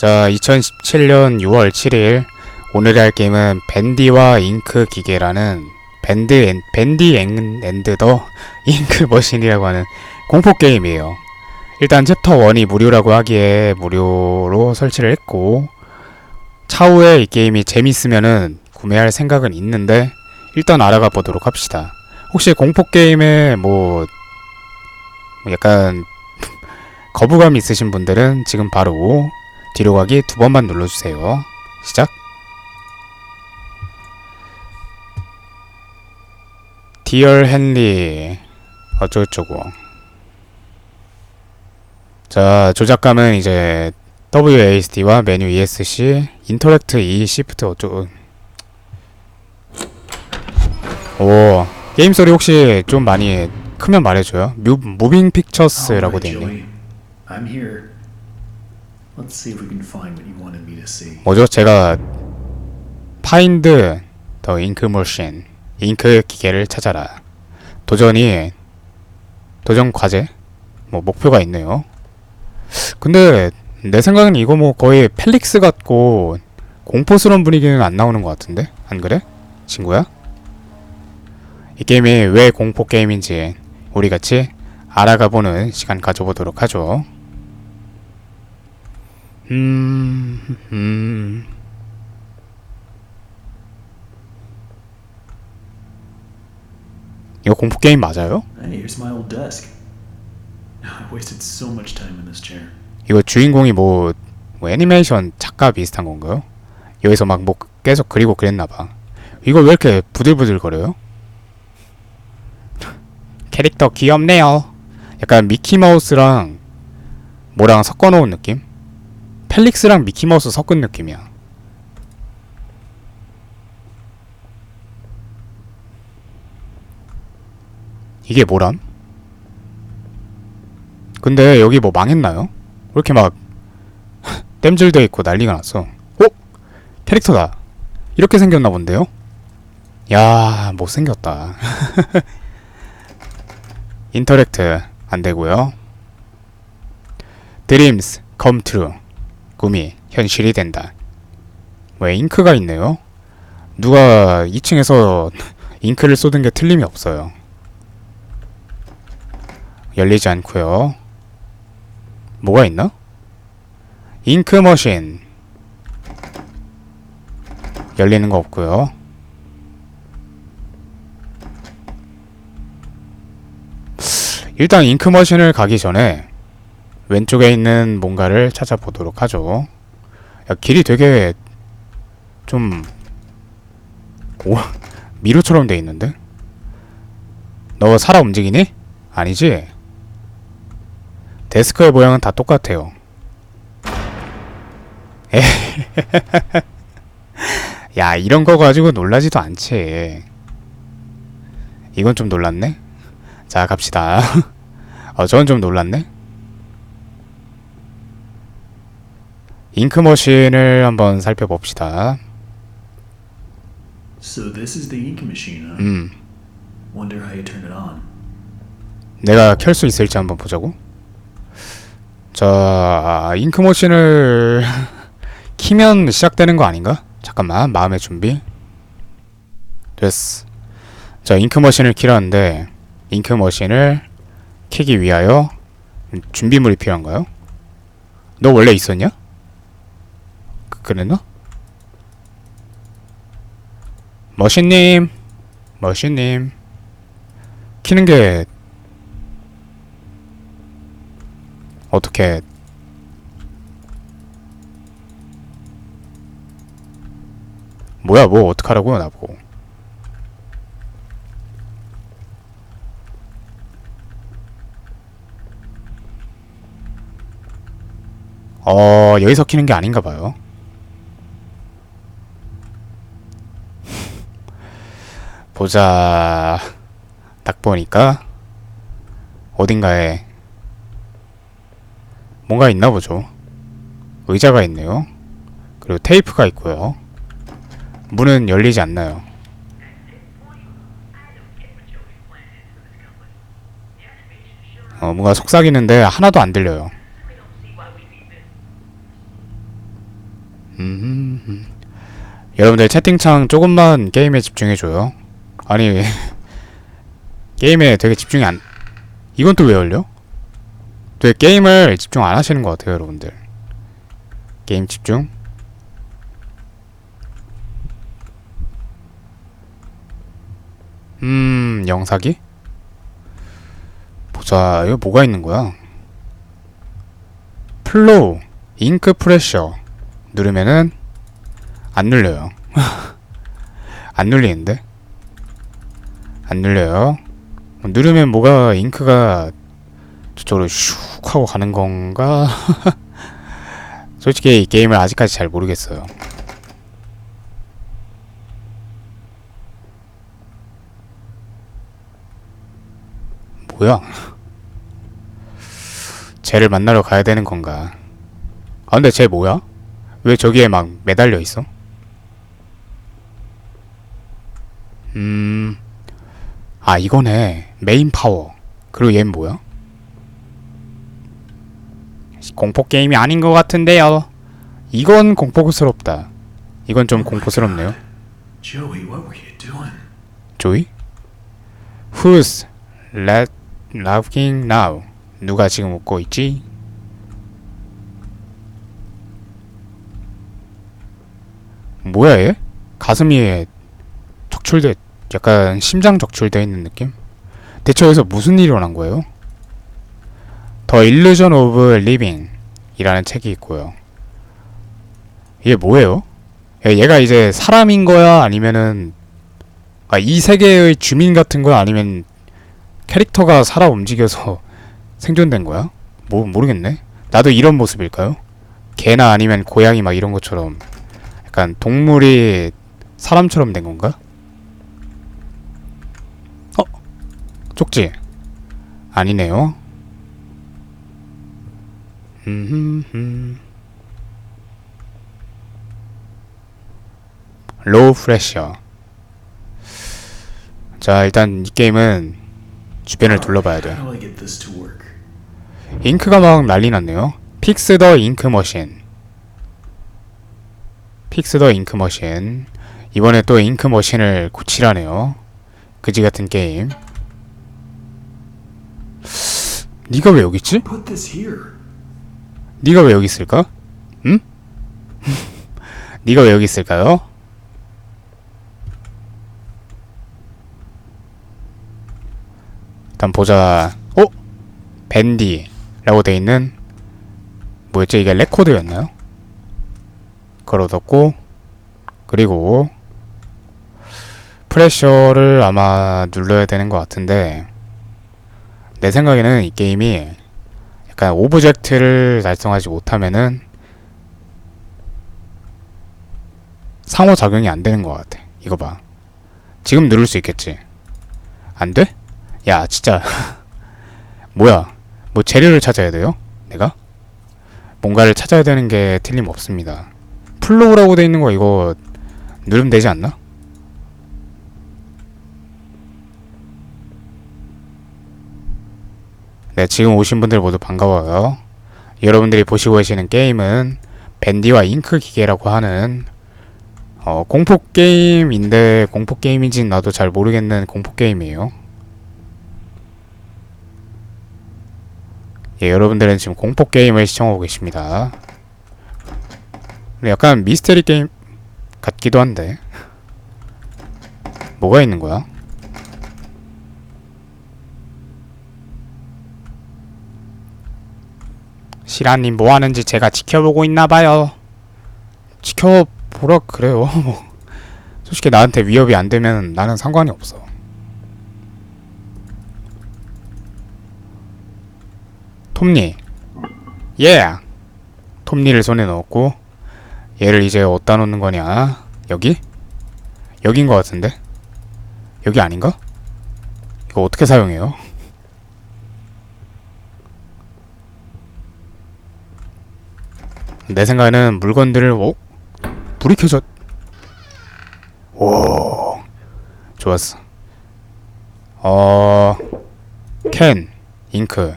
자, 2017년 6월 7일 오늘 할 게임은 밴디와 잉크 기계라는 밴드 앤, 밴디 앤, 앤드 더 잉크 머신이라고 하는 공포 게임이에요. 일단 챕터 1이 무료라고 하기에 무료로 설치를 했고 차후에 이 게임이 재밌으면은 구매할 생각은 있는데 일단 알아가 보도록 합시다. 혹시 공포 게임에 뭐 약간 거부감 있으신 분들은 지금 바로 뒤로 가기 두 번만 눌러주세요. 시작. 디얼 헨리 어쩌고저쩌고 자 조작감은 이제 WASD와 메뉴 ESC 인터랙트 E 시프트 어쩌고 오 게임 소리 혹시 좀 많이 크면 말해줘요 뮤, 무빙 픽처스라고 Alright, 되어 있네 Joey. I'm here. 뭐죠? 제가 파인드 더 잉크 머신 잉크 기계를 찾아라 도전이 도전 과제 뭐 목표가 있네요 근데 내 생각엔 이거 뭐 거의 펠릭스 같고 공포스러운 분위기는 안 나오는 것 같은데 안 그래? 친구야? 이 게임이 왜 공포 게임인지 우리 같이 알아가보는 시간 가져보도록 하죠 음, 음. 이거 공포 게임 맞아요? Hey, here's my old desk. I wasted so much time in this chair. 이거 주인공이 뭐, 뭐 애니메이션 작가 비슷한 건가요? 여기서 막 뭐 계속 그리고 그랬나 봐. 이거 왜 이렇게 부들부들 거려요? 캐릭터 귀엽네요. 약간 미키 마우스랑 뭐랑 섞어 놓은 느낌? 펠릭스랑 미키마우스 섞은 느낌이야. 이게 뭐람? 근데 여기 뭐 망했나요? 왜 이렇게 막 땜질돼 있고 난리가 났어. 어? 캐릭터다. 이렇게 생겼나 본데요? 야, 못생겼다. 인터랙트 안 되고요. Dreams come true. 꿈이 현실이 된다. 왜 잉크가 있네요? 누가 2층에서 잉크를 쏟은 게 틀림이 없어요. 열리지 않고요. 뭐가 있나? 잉크 머신 열리는 거 없고요. 일단 잉크 머신을 가기 전에 왼쪽에 있는 뭔가를 찾아보도록 하죠. 야, 길이 되게 좀 오, 미로처럼 돼 있는데? 너 살아 움직이니? 아니지? 데스크의 모양은 다 똑같아요. 에 야, 이런 거 가지고 놀라지도 않지. 이건 좀 놀랐네? 자, 갑시다. 어, 저건 좀 놀랐네? 잉크머신을 한번 살펴봅시다. So this is the ink machine, huh? 음, Wonder how you turn it on. 내가 켤 수 있을지 한번 보자고. 자, 잉크 머신을 키면 시작되는 거 아닌가? 잠깐만, 마음의 준비. 됐어. 자, 잉크 머신을 키라는데, 잉크 머신을 키기 위하여 준비물이 필요한가요? 너 원래 있었냐? 그, 그랬나? 머신님, 머신님. 키는 게 어떻게 뭐야 뭐 어떡하라고 나보고 어 여기서 키는 게 아닌가 봐요 보자 딱 보니까 어딘가에 뭔가 있나 보죠. 의자가 있네요. 그리고 테이프가 있고요. 문은 열리지 않나요. 어, 뭔가 속삭이는데 하나도 안 들려요. 음, 음. 여러분들 채팅창 조금만 게임에 집중해줘요. 아니 게임에 되게 집중이 안. 이건 또 왜 열려? 왜 게임을 집중 안 하시는 것 같아요, 여러분들. 게임 집중. 음, 영사기? 보자, 이거 뭐가 있는 거야? 플로우, 잉크 프레셔 누르면은 안 눌려요. 안 눌리는데? 안 눌려요. 누르면 뭐가 잉크가 저쪽으로 슉 하고 가는 건가? 솔직히 이 게임을 아직까지 잘 모르겠어요. 뭐야? 쟤를 만나러 가야 되는 건가? 아 근데 쟤 뭐야? 왜 저기에 막 매달려 있어? 음, 아 이거네 메인 파워. 그리고 얘는 뭐야? 공포 게임이 아닌 것 같은데요. 이건 공포스럽다. 이건 좀 공포스럽네요. Joey, what were you doing? 조이? Who's la- laughing now? 누가 지금 웃고 있지? 뭐야 얘? 가슴이 적출돼 약간 심장 적출돼 있는 느낌? 대체 여기서 무슨 일이 일어난 거예요? The Illusion of Living 이라는 책이 있고요. 이게 뭐예요? 얘- 얘가 이제 사람인 거야 아니면은 아, 이 세계의 주민 같은 거야 아니면 캐릭터가 살아 움직여서 생존된 거야? 뭐 모르겠네. 나도 이런 모습일까요? 개나 아니면 고양이 막 이런 것처럼 약간 동물이 사람처럼 된 건가? 쪽지? 아니네요. 음, 로우 프레셔. 자, 일단 이 게임은 주변을 둘러봐야 돼. 잉크가 막 난리 났네요. 픽스 더 잉크 머신. 픽스 더 잉크 머신. 이번에 또 잉크 머신을 고치라네요. 그지 같은 게임. 네가 왜 여기 있지? 네가 왜 여기 있을까? 응? 네가 왜 여기 있을까요? 일단 보자. 어? 밴디라고 돼 있는 뭐였지? 이게 레코드였나요? 얻었고 그리고 프레셔를 아마 눌러야 되는 것 같은데 내 생각에는 이 게임이 약간 오브젝트를 달성하지 못하면은 상호작용이 안 되는 것 같아. 이거 봐. 지금 누를 수 있겠지. 안 돼? 야, 진짜. 뭐야. 뭐 재료를 찾아야 돼요? 내가? 뭔가를 찾아야 되는 게 틀림없습니다. 플로우라고 돼 있는 거 이거 누르면 되지 않나? 네, 지금 오신 분들 모두 반가워요. 여러분들이 보시고 계시는 게임은 밴디와 잉크 기계라고 하는 어, 공포 게임인데 공포 게임인지 나도 잘 모르겠는 공포 게임이에요. 예, 여러분들은 지금 공포 게임을 시청하고 계십니다. 약간 미스테리 게임 같기도 한데 뭐가 있는 거야? 시라님 뭐 하는지 제가 지켜보고 있나 봐요. 지켜보라 그래요. 뭐 솔직히 나한테 위협이 안 되면 나는 상관이 없어. 톱니. 예. 톱니를 손에 넣었고 얘를 이제 어디다 놓는 거냐? 여기? 여긴 거 같은데? 여기 아닌가? 이거 어떻게 사용해요? 내 생각에는 물건들을 오 불이 켜졌 오 좋았어 어 캔 잉크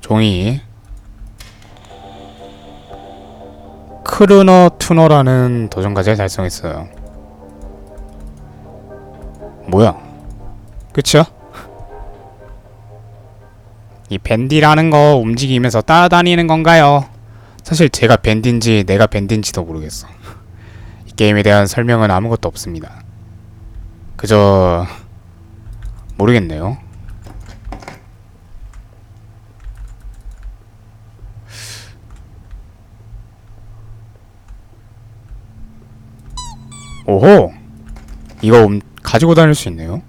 종이 크루너 투너라는 도전과제를 달성했어요. 뭐야? 그쵸? 이 밴디라는 거 움직이면서 따라다니는 건가요? 사실 제가 밴디인지 내가 밴디인지도 모르겠어. 이 게임에 대한 설명은 아무것도 없습니다. 그저 모르겠네요. 오호! 이거 음, 가지고 다닐 수 있네요.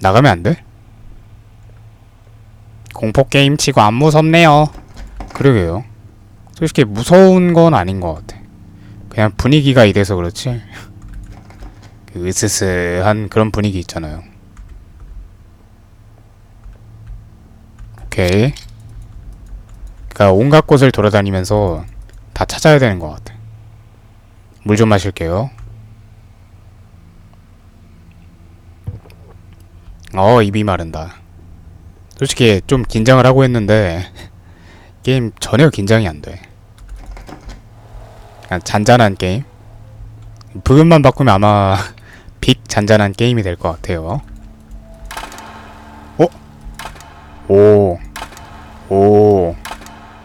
나가면 안 돼? 공포 게임 치고 안 무섭네요. 그러게요. 솔직히 무서운 건 아닌 것 같아. 그냥 분위기가 이래서 그렇지. 그 으스스한 그런 분위기 있잖아요. 오케이. 그러니까 온갖 곳을 돌아다니면서 다 찾아야 되는 것 같아. 물 좀 마실게요. 어, 입이 마른다. 솔직히 좀 긴장을 하고 했는데 게임 전혀 긴장이 안 돼. 잔잔한 게임. 부금만 바꾸면 아마 빅 잔잔한 게임이 될 것 같아요. 어? 오. 오.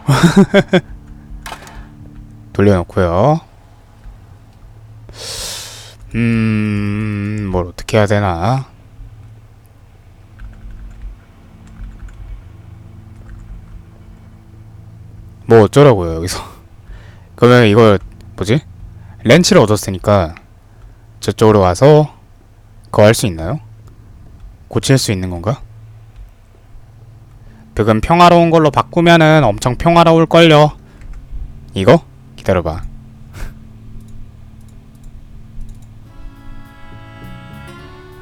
돌려놓고요. 음, 뭘 어떻게 해야 되나? 뭐 어쩌라고요 여기서? 그러면 이걸 뭐지? 렌치를 얻었으니까 저쪽으로 와서 그거 할 수 있나요? 고칠 수 있는 건가? 벽은 평화로운 걸로 바꾸면은 엄청 평화로울걸요. 이거? 기다려봐.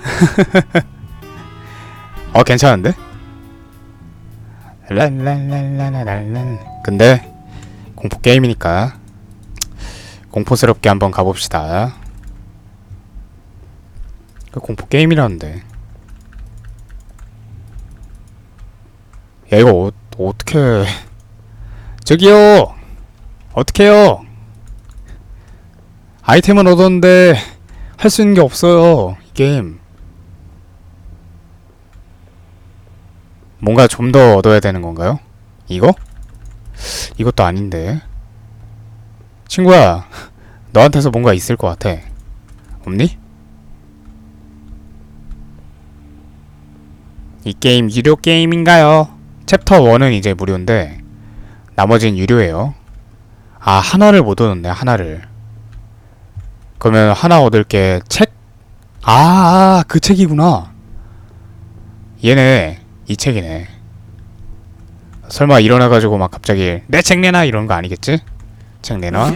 어, 괜찮은데? 랄랄랄랄랄랄. 근데, 공포 게임이니까, 공포스럽게 한번 가봅시다. 그 공포 게임이라는데. 야, 이거 어, 어떻게 저기요! 어떡해요? 아이템은 얻었는데 할 수 있는 게 없어요. 이 게임. 뭔가 좀 더 얻어야 되는 건가요? 이거? 이것도 아닌데. 친구야, 너한테서 뭔가 있을 것 같아. 없니? 이 게임 유료 게임인가요? 챕터 1은 이제 무료인데 나머지는 유료예요. 아 하나를 못 얻었네 하나를. 그러면 하나 얻을 게 책? 아, 그 책이구나. 얘네 이 책이네. 설마 일어나가지고 막 갑자기 내 책 내놔 이런 거 아니겠지? 책 내놔?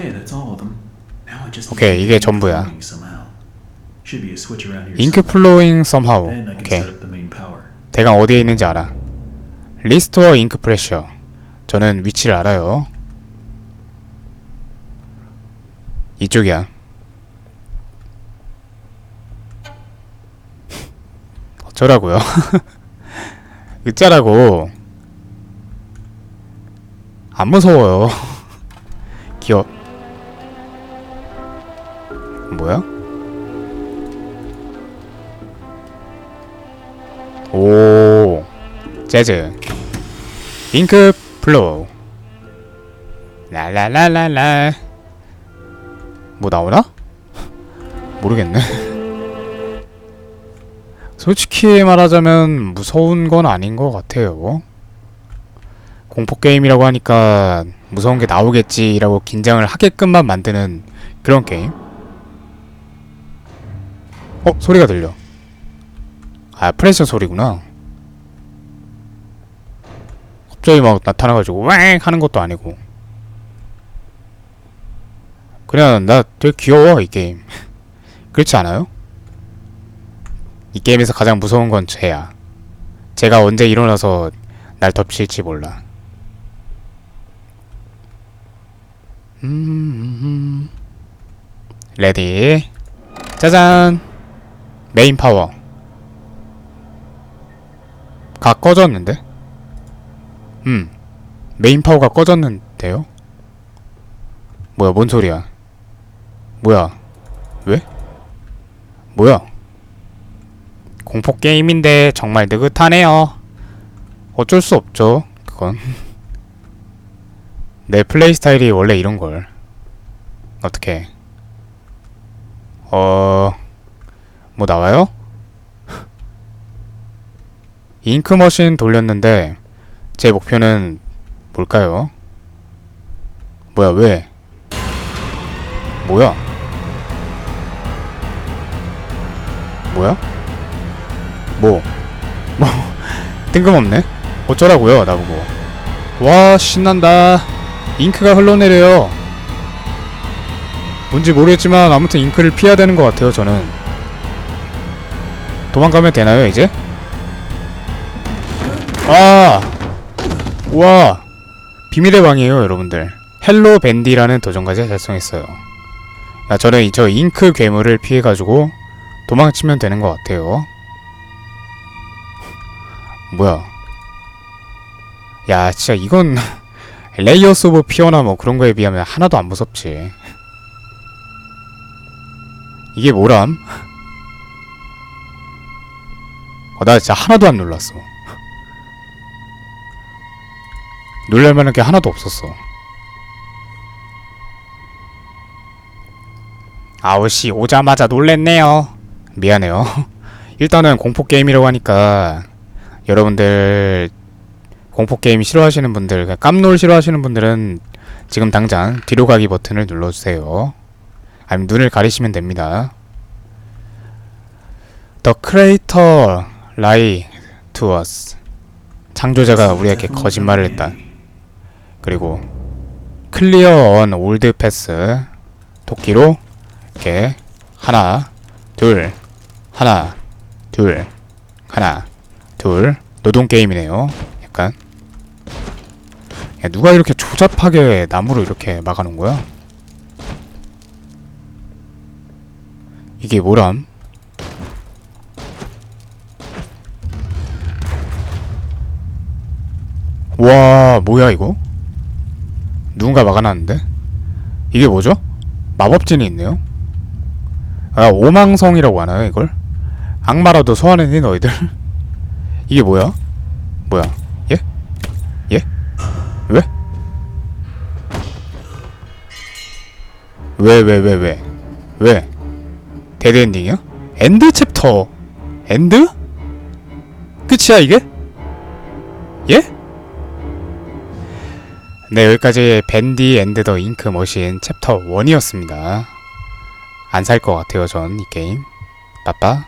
오케이, 이게 전부야. somehow. 잉크. 플로잉 can 오케이. 대강 어디에 있는지 알아. 리스토어 잉크 프레셔. 저는 위치를 알아요. 이쪽이야. 어쩌라고요? 으짜라고. 안 무서워요. 귀여. 뭐야? 오 재즈 잉크 플로우 랄랄랄랄라 뭐 나오나? 모르겠네 솔직히 말하자면 무서운 건 아닌 것 같아요. 공포 게임이라고 하니까 무서운 게 나오겠지라고 긴장을 하게끔만 만드는 그런 게임. 어 소리가 들려. 아 프레셔 소리구나. 갑자기 막 나타나가지고 왱 하는 것도 아니고. 그냥 나 되게 귀여워 이 게임. 그렇지 않아요? 이 게임에서 가장 무서운 건 쟤야 쟤가 언제 일어나서 날 덮칠지 몰라 음 레디 짜잔 메인 파워 가 꺼졌는데? 음 메인 파워가 꺼졌는데요? 뭐야, 뭔 소리야? 뭐야? 왜? 뭐야? 공포 게임인데 정말 느긋하네요. 어쩔 수 없죠. 그건 내 플레이 스타일이 원래 이런 걸. 어떻게? 어, 뭐 나와요? 잉크 머신 돌렸는데 제 목표는 뭘까요? 뭐야 왜? 뭐야? 뭐야? 뭐? 뭐 뜬금없네? 어쩌라고요 나보고 와 신난다 잉크가 흘러내려요 뭔지 모르겠지만 아무튼 잉크를 피해야 되는 것 같아요 저는 도망가면 되나요 이제? 아! 우와! 비밀의 방이에요 여러분들 헬로 밴디라는 도전까지 달성했어요 아, 저는 이- 저 잉크 괴물을 피해가지고 도망치면 되는 것 같아요 뭐야? 야 진짜 이건 레이어스 오브 피어나 뭐 그런 거에 비하면 하나도 안 무섭지. 이게 뭐람? 어, 나 진짜 하나도 안 놀랐어. 놀랄 만한 게 하나도 없었어. 아우씨 오자마자 놀랬네요. 미안해요. 일단은 공포게임이라고 하니까 여러분들 공포게임 싫어하시는 분들 그러니까 깜놀 싫어하시는 분들은 지금 당장 뒤로 가기 버튼을 눌러주세요. 아니면 눈을 가리시면 됩니다. Creator lie to us. 창조자가 우리에게 거짓말을 했다. 그리고 클리어 on 올드 패스 도끼로 이렇게 하나 둘 하나 둘 하나 둘. 노동 게임이네요. 약간. 야 누가 이렇게 조잡하게 나무로 이렇게 막아놓은 거야? 이게 뭐람? 와 뭐야 이거? 누군가 막아놨는데? 이게 뭐죠? 마법진이 있네요. 아 오망성이라고 하나요 이걸? 악마라도 소환했니 너희들 이게 뭐야 뭐야 예? 예? 왜? 왜 왜 왜 왜 왜? 데드 엔딩이야? 엔드 챕터 엔드? 끝이야 이게? 예? 네 여기까지 밴디 앤드 더 잉크 머신 챕터 1이었습니다 안 살 것 같아요 전 이 게임 빠빠